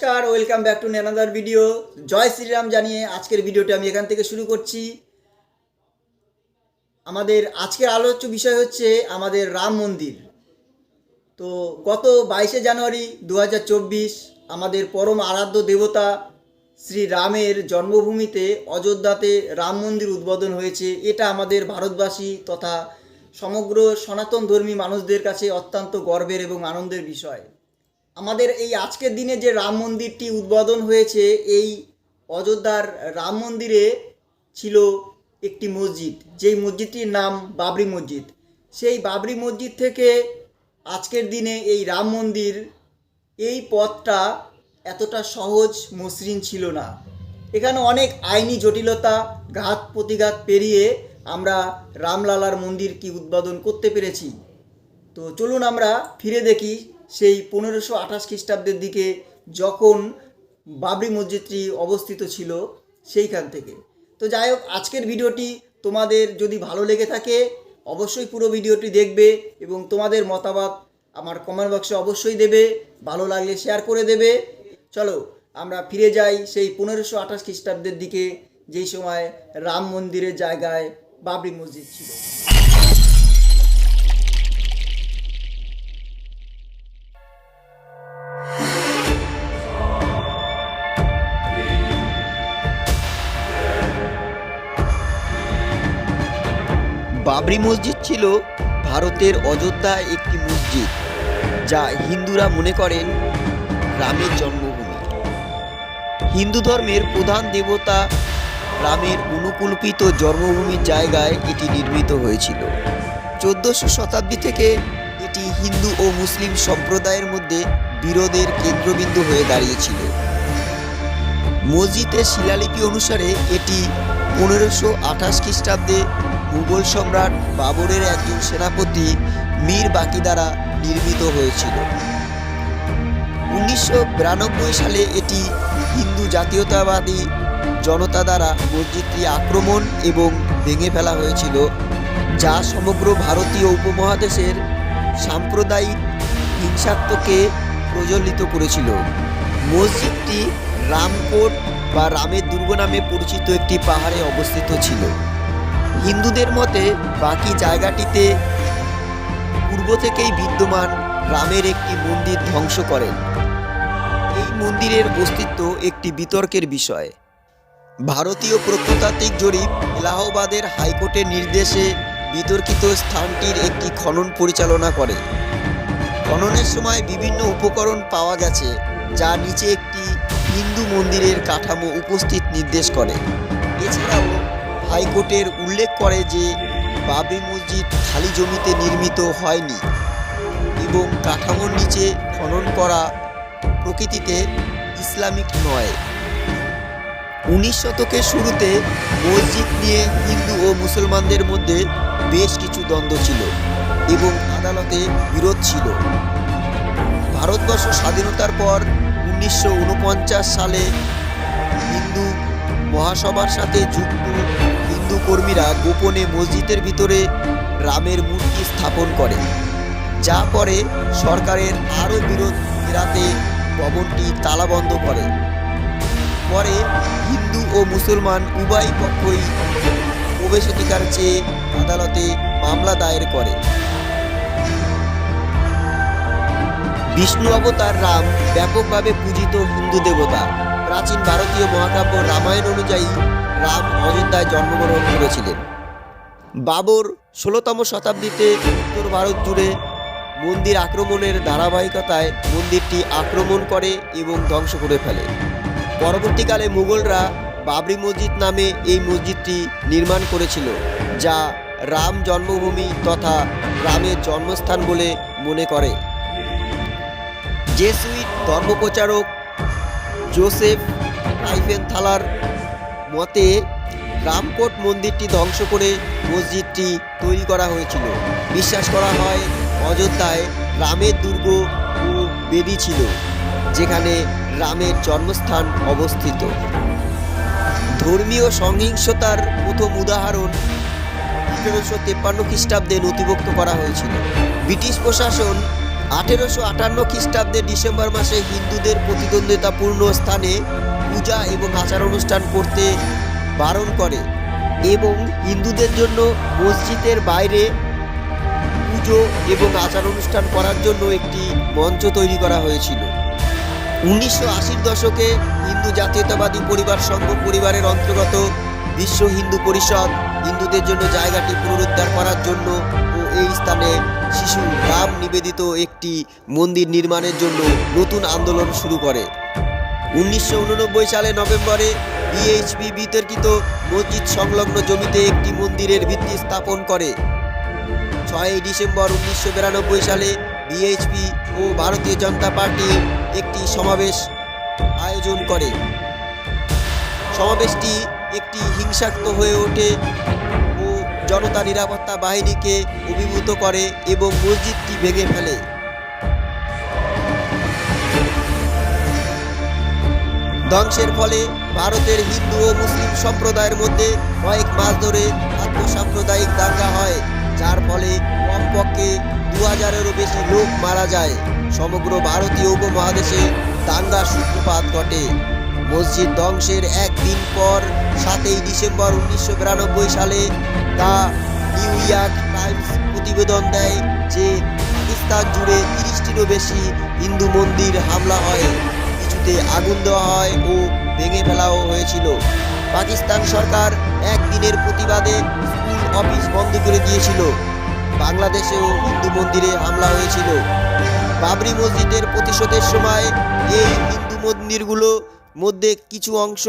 নমস্কার welcome back to another video জয় শ্রীরাম জানিয়ে আজকের ভিডিওটা আমি এখান থেকে শুরু করছি। আমাদের আজকের আলোচ্য বিষয় হচ্ছে আমাদের রাম মন্দির। তো গত বাইশে জানুয়ারি দু হাজার চব্বিশ আমাদের পরম আরাধ্য দেবতা শ্রী রামের জন্মভূমিতে অযোধ্যাতে রাম মন্দির উদ্বোধন হয়েছে। এটা আমাদের ভারতবাসী তথা সমগ্র সনাতন ধর্মী মানুষদের কাছে অত্যন্ত গর্বের এবং আনন্দের বিষয়। আমাদের এই আজকের দিনে যে রাম মন্দিরটি উদ্বোধন হয়েছে, এই অযোধ্যার রাম মন্দিরে ছিল একটি মসজিদ। যেই মসজিদটির নাম বাবরি মসজিদ। সেই বাবরি মসজিদ থেকে আজকের দিনে এই রাম মন্দির এই পথটা এতটা সহজ, মসৃণ ছিল না। এখানে অনেক আইনি জটিলতা, ঘাত প্রতিঘাত পেরিয়ে আমরা রামলালার মন্দির কি উদ্বোধন করতে পেরেছি। তো চলুন আমরা ফিরে দেখি সেই পনেরোশো আঠাশ খ্রিস্টাব্দের দিকে যখন বাবরি মসজিদটি অবস্থিত ছিল সেইখান থেকে। তো যাই হোক, আজকের ভিডিওটি তোমাদের যদি ভালো লেগে থাকে, অবশ্যই পুরো ভিডিওটি দেখবে এবং তোমাদের মতামত আমার কমেন্ট বক্সে অবশ্যই দেবে। ভালো লাগলে শেয়ার করে দেবে। চলো, আমরা ফিরে যাই সেই পনেরোশো আঠাশ খ্রিস্টাব্দের দিকে, যেই সময় রাম মন্দিরের জায়গায় বাবরি মসজিদ ছিল। বাবরি মসজিদ ছিল ভারতের অযোধ্যা একটি মসজিদ, যা হিন্দুরা মনে করেন রামের জন্মভূমি। হিন্দু ধর্মের প্রধান দেবতা রামের অনুকল্পিত জন্মভূমির জায়গায় এটি নির্মিত হয়েছিল। চোদ্দশো শতাব্দী থেকে এটি হিন্দু ও মুসলিম সম্প্রদায়ের মধ্যে বিরোধের কেন্দ্রবিন্দু হয়ে দাঁড়িয়েছিল। মসজিদের শিলালিপি অনুসারে এটি পনেরোশো আঠাশ খ্রিস্টাব্দে মুঘল সম্রাট বাবরের একজন সেনাপতি মীর বাকি দ্বারা নির্মিত হয়েছিল। উনিশশো বিরানব্বই সালে এটি হিন্দু জাতীয়তাবাদী জনতা দ্বারা মসজিদটি আক্রমণ এবং ভেঙে ফেলা হয়েছিল, যা সমগ্র ভারতীয় উপমহাদেশের সাম্প্রদায়িক হিংসাত্মকে প্রজ্বলিত করেছিল। মসজিদটি রামকোট বা রামের দুর্গ নামে পরিচিত একটি পাহাড়ে অবস্থিত ছিল। হিন্দুদের মতে বাকি জায়গাটিতে পূর্ব থেকেই বিদ্যমান রামের একটি মন্দির ধ্বংস করেন। এই মন্দিরের অস্তিত্ব একটি বিতর্কের বিষয়। ভারতীয় প্রত্নতাত্ত্বিক জরিপ এলাহাবাদের হাইকোর্টের নির্দেশে বিতর্কিত স্থানটির একটি খনন পরিচালনা করে। খননের সময় বিভিন্ন উপকরণ পাওয়া গেছে, যা নিচে একটি হিন্দু মন্দিরের কাঠামো উপস্থিত নির্দেশ করে। এছাড়াও হাইকোর্টের উল্লেখ করে যে বাবরি মসজিদ খালি জমিতে নির্মিত হয়নি এবং কাঠামোর নিচে খনন করা প্রকৃতিতে ইসলামিক নয়। উনিশ শতকের শুরুতে মসজিদ নিয়ে হিন্দু ও মুসলমানদের মধ্যে বেশ কিছু দ্বন্দ্ব ছিল এবং আদালতে বিরোধ ছিল। ভারতবর্ষ স্বাধীনতার পর উনিশশো ঊনপঞ্চাশ সালে হিন্দু মহাসভার সাথে যুক্ত হিন্দু কর্মীরা গোপনে মসজিদের ভিতরে রামের মূর্তি স্থাপন করে। যা পরে সরকারের আরও বিরোধ এড়াতে ভবনটি তালাবন্ধ করে। পরে হিন্দু ও মুসলমান উভয় পক্ষই প্রবেশ প্রবেশাধিকার চেয়ে আদালতে মামলা দায়ের করে। বিষ্ণু অবতার রাম ব্যাপকভাবে পূজিত হিন্দু দেবতা। প্রাচীন ভারতীয় মহাকাব্য রামায়ণ অনুযায়ী রাম অযোধ্যায় জন্মগ্রহণ করেছিলেন। বাবর ষোলোতম শতাব্দীতে উত্তর ভারত জুড়ে মন্দির আক্রমণের ধারাবাহিকতায় মন্দিরটি আক্রমণ করে এবং ধ্বংস করে ফেলে। পরবর্তীকালে মুঘলরা বাবরি মসজিদ নামে এই মসজিদটি নির্মাণ করেছিল, যা রাম জন্মভূমি তথা রামের জন্মস্থান বলে মনে করে। জেসুইট ধর্মপ্রচারক জোসেফ থালার মতে রামকোট মন্দিরটি ধ্বংস করে মসজিদটি তৈরি করা হয়েছিল। বিশ্বাস করা হয় অযোধ্যায় রামের দুর্গ ও বেদি ছিল, যেখানে রামের জন্মস্থান অবস্থিত। ধর্মীয় সহিংসতার প্রথম উদাহরণ আঠেরোশো তেপ্পান্ন খ্রিস্টাব্দে নথিভুক্ত করা হয়েছিল। ব্রিটিশ প্রশাসন আঠেরোশো আটান্ন খ্রিস্টাব্দে ডিসেম্বর মাসে হিন্দুদের প্রতিদ্বন্দ্বিতাপূর্ণ স্থানে পূজা এবং আচার অনুষ্ঠান করতে বারণ করে এবং হিন্দুদের জন্য মসজিদের বাইরে পুজো এবং আচার অনুষ্ঠান করার জন্য একটি মঞ্চ তৈরি করা হয়েছিল। উনিশশো আশির দশকে হিন্দু জাতীয়তাবাদী পরিবার সংঘ পরিবারের অন্তর্গত বিশ্ব হিন্দু পরিষদ হিন্দুদের জন্য জায়গাটি পুনরুদ্ধার করার জন্য এই স্থানে শিশু রাম নিবেদিত একটি মন্দির নির্মাণের জন্য নতুন আন্দোলন শুরু করে। উনিশশো উননব্বই সালে নভেম্বরে বিএইচপি বিতর্কিত মসজিদ সংলগ্ন জমিতে একটি মন্দিরের ভিত্তি স্থাপন করে। ছয়ই ডিসেম্বর উনিশশো বিরানব্বই সালে বিএইচপি ও ভারতীয় জনতা পার্টি একটি সমাবেশ আয়োজন করে। সমাবেশটি একটি হিংসাত্মক হয়ে ওঠে। জনতা নিরাপত্তা বাহিনীকে অভিভূত করে এবং মসজিদটি ভেঙে ফেলে। ধ্বংসের ফলে ভারতের হিন্দু ও মুসলিম সম্প্রদায়ের মধ্যে কয়েক মাস ধরে আত্মসাম্প্রদায়িক দাঙ্গা হয়, যার ফলে কমপক্ষে দু হাজারেরও বেশি লোক মারা যায়। সমগ্র ভারতীয় উপমহাদেশে দাঙ্গার সূত্রপাত ঘটে। মসজিদ ধ্বংসের একদিন পর সাতই ডিসেম্বর উনিশশো বিরানব্বই সালে তা নিউ ইয়র্ক টাইমস প্রতিবেদন দেয় যে পাকিস্তান জুড়ে তিরিশটিরও বেশি হিন্দু মন্দির হামলা হয়। কিছুতে আগুন দেওয়া হয় ও ভেঙে ফেলাও হয়েছিল। পাকিস্তান সরকার একদিনের প্রতিবাদে স্কুল, অফিস বন্ধ করে দিয়েছিল। বাংলাদেশেও হিন্দু মন্দিরে হামলা হয়েছিল। বাবরি মসজিদের প্রতিশোধের সময় এই হিন্দু মন্দিরগুলো মধ্যে কিছু অংশ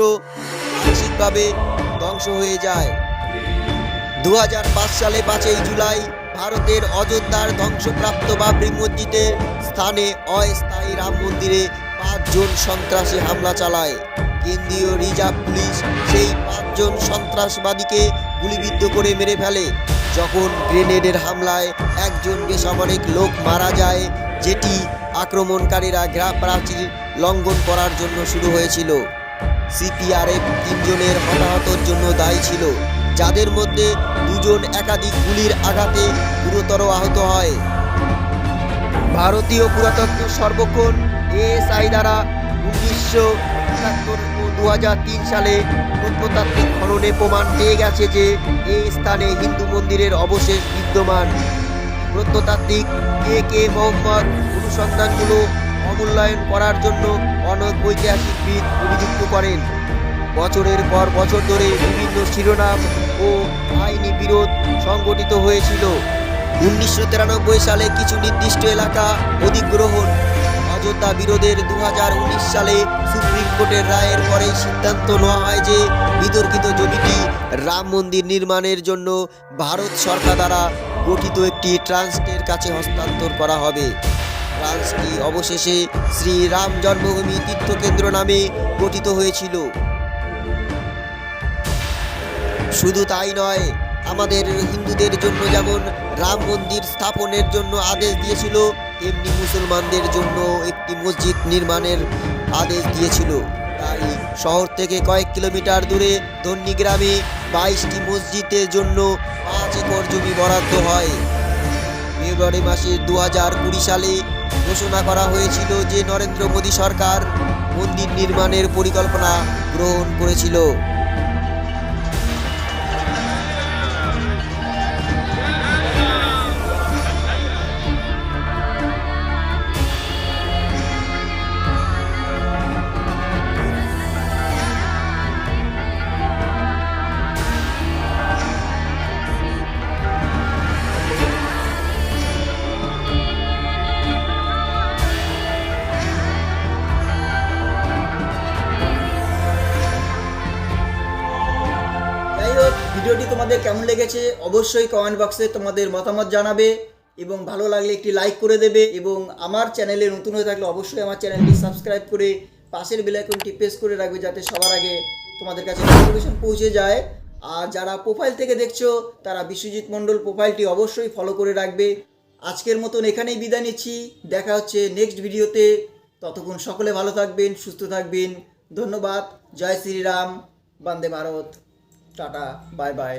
আংশিকভাবে ধ্বংস হয়ে যায়। দু হাজার পাঁচ সালে পাঁচই জুলাই ভারতের অযোধ্যার ধ্বংসপ্রাপ্ত বাবরি মসজিদের স্থানে অস্থায়ী রাম মন্দিরে পাঁচজন সন্ত্রাসী হামলা চালায়। কেন্দ্রীয় রিজার্ভ পুলিশ সেই পাঁচজন সন্ত্রাসবাদীকে গুলিবিদ্ধ করে মেরে ফেলে। যখন গ্রেনেডের হামলায় একজন বেসামরিক লোক মারা যায়, যেটি আক্রমণকারীরা গ্রা প্রাচীর লঙ্ঘন করার জন্য শুরু হয়েছিল। সিপিআরএফ তিনজনের হতাহতর জন্য দায়ী ছিল। যাদের মধ্যে দুজন একাধিক গুলির আঘাতে গুরুতর আহত হয়। ভারতীয় পুরাতত্ত্ব সর্বক্ষণ এএসআই দ্বারা উনিশশো একাত্তর ও দু সালে প্রত্নতাত্ত্বিক খননে প্রমাণ পেয়ে গেছে যে এই স্থানে হিন্দু মন্দিরের অবশেষ বিদ্যমান। প্রত্নতাত্ত্বিক কে কে মোহাম্মদ অনুসন্ধানগুলো অমূল্যায়ন করার জন্য অনেক ঐতিহাসিকবিদ অভিযুক্ত করেন। বছরের পর বছর ধরে বিভিন্ন শিরোনাম ও আইনি বিরোধ সংগঠিত হয়েছিল। উনিশশো তিরানব্বই সালে কিছু নির্দিষ্ট এলাকা অধিগ্রহণ অযোধ্যা বিরোধের দু হাজার উনিশ সালে সুপ্রিম কোর্টের রায়ের পরে সিদ্ধান্ত নেওয়া হয় যে বিতর্কিত জমিটি রাম মন্দির নির্মাণের জন্য ভারত সরকার দ্বারা গঠিত একটি ট্রাস্টের কাছে হস্তান্তর করা হবে। ট্রাস্টটি অবশেষে শ্রী রাম জন্মভূমি তীর্থকেন্দ্র নামে গঠিত হয়েছিল। শুধু তাই নয়, আমাদের হিন্দুদের জন্য যেমন রাম মন্দির স্থাপনের জন্য আদেশ দিয়েছিল এমনি মুসলমানদের জন্য একটি মসজিদ নির্মাণের আদেশ দিয়েছিল। তাই শহর থেকে কয়েক কিলোমিটার দূরে ধন্যী গ্রামে বাইশটি মসজিদের জন্য পাঁচ একর জমি বরাদ্দ হয়। ফেব্রুয়ারি মাসে দু হাজার কুড়ি সালে ঘোষণা করা হয়েছিল যে নরেন্দ্র মোদী সরকার মন্দির নির্মাণের পরিকল্পনা গ্রহণ করেছিল। ভিডিওটি তোমাদের কেমন লেগেছে অবশ্যই কমেন্ট বক্সে তোমাদের মতামত জানাবে এবং ভালো লাগলে একটি লাইক করে দেবে এবং আমার চ্যানেলে নতুন হয়ে থাকলে অবশ্যই আমার চ্যানেলটি সাবস্ক্রাইব করে পাশের বেল আইকনটি প্রেস করে রাখবে যাতে সবার আগে তোমাদের কাছে নোটিফিকেশন পৌঁছে যায়। আর যারা প্রোফাইল থেকে দেখছ, তারা বিশ্বজিৎ মণ্ডল প্রোফাইলটি অবশ্যই ফলো করে রাখবে। আজকের মতন এখানেই বিদায় নিচ্ছি। দেখা হচ্ছে নেক্সট ভিডিওতে ততক্ষণ সকলে ভালো থাকবেন, সুস্থ থাকবেন। ধন্যবাদ। জয় Shriram. Vande Bharat. Tata bye bye.